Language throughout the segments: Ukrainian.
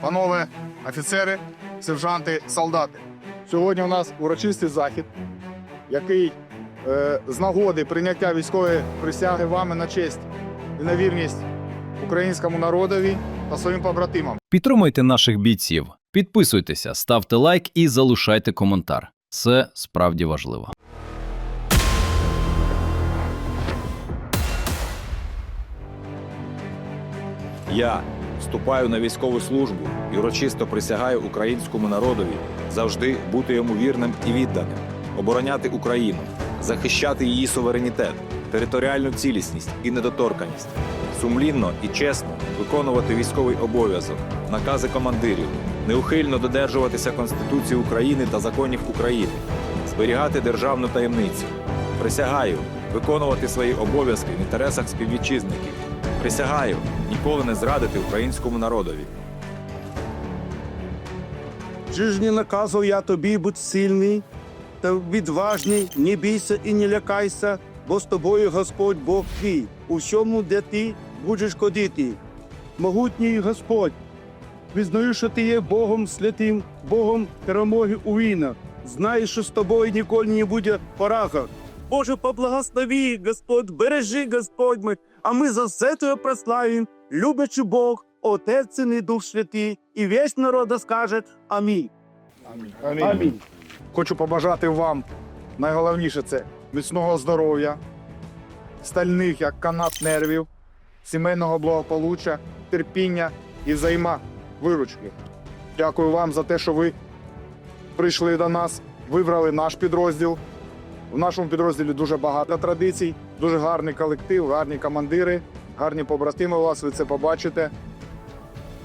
панове офіцери, сержанти, солдати. Сьогодні у нас урочистий захід, який е, з нагоди прийняття військової присяги вами на честь і на вірність українському народові та своїм побратимам. Підтримуйте наших бійців, підписуйтеся, ставте лайк і залишайте коментар. Це справді важливо. Я вступаю на військову службу і урочисто присягаю українському народові завжди бути йому вірним і відданим, обороняти Україну, захищати її суверенітет, територіальну цілісність і недоторканість, сумлінно і чесно виконувати військовий обов'язок, накази командирів, неухильно додержуватися Конституції України та законів України, зберігати державну таємницю. Присягаю виконувати свої обов'язки в інтересах співвітчизників. Присягаю ніколи не зрадити українському народові. Чи ж не наказував я тобі будь сильний та відважний, не бійся і не лякайся, бо з тобою Господь Бог твій, у всьому, де ти будеш ходити. Могутній Господь, визнаю, що ти є Богом святим, Богом перемоги у війнах. Знаєш, що з тобою ніколи не буде порага. Боже, поблагослови, Господь, бережи, Господь ми, а ми за все тебе прославим, любячи Бог, Отець і Дух Святий, і весь народ скаже Амінь. Амінь. Амінь. Хочу побажати вам найголовніше це міцного здоров'я, стальних, як канат нервів, сімейного благополуччя, терпіння і взаємовиручки. Дякую вам за те, що ви прийшли до нас, вибрали наш підрозділ. В нашому підрозділі дуже багато традицій, дуже гарний колектив, гарні командири, гарні побратими у вас, ви це побачите.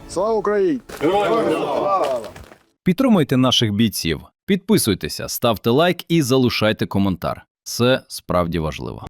Слава Україні! Слава! Підтримуйте наших бійців, підписуйтеся, ставте лайк і залишайте коментар. Це справді важливо.